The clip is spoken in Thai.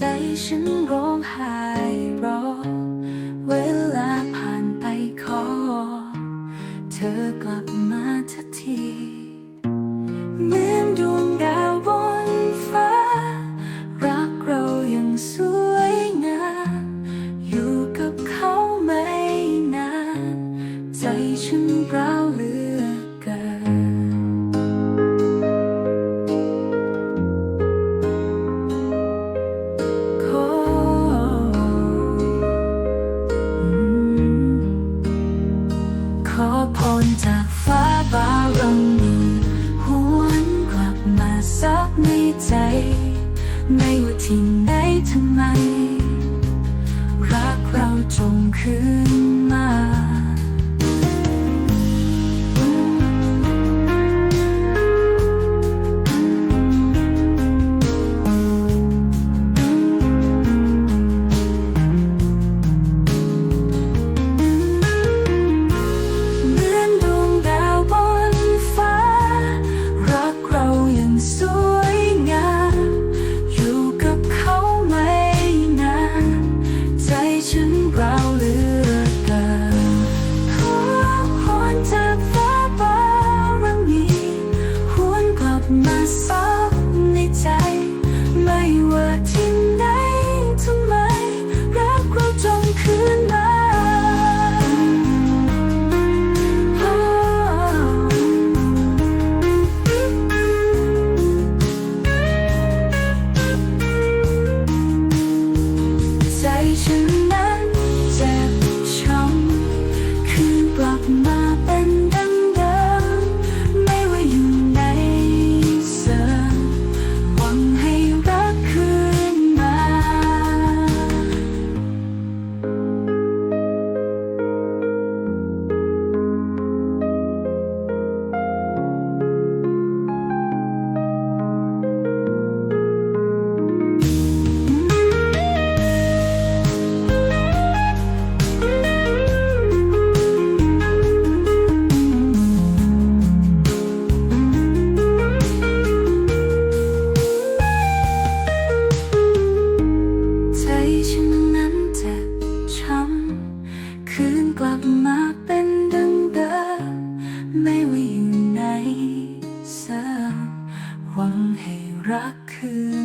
ใจฉันร้องไห้รอ เวลาผ่านไปขอ เธอกลับมาทันที พรจากฟ้าบารมีหวนกลับมาซักในใจ ไม่ว่าที่ไหนทำไม รักเราจงคืน มาซักในใจ ไม่ว่าที่ไหนทำไม รักเราจงคืนมา ใจฉัน วังให้รักคืน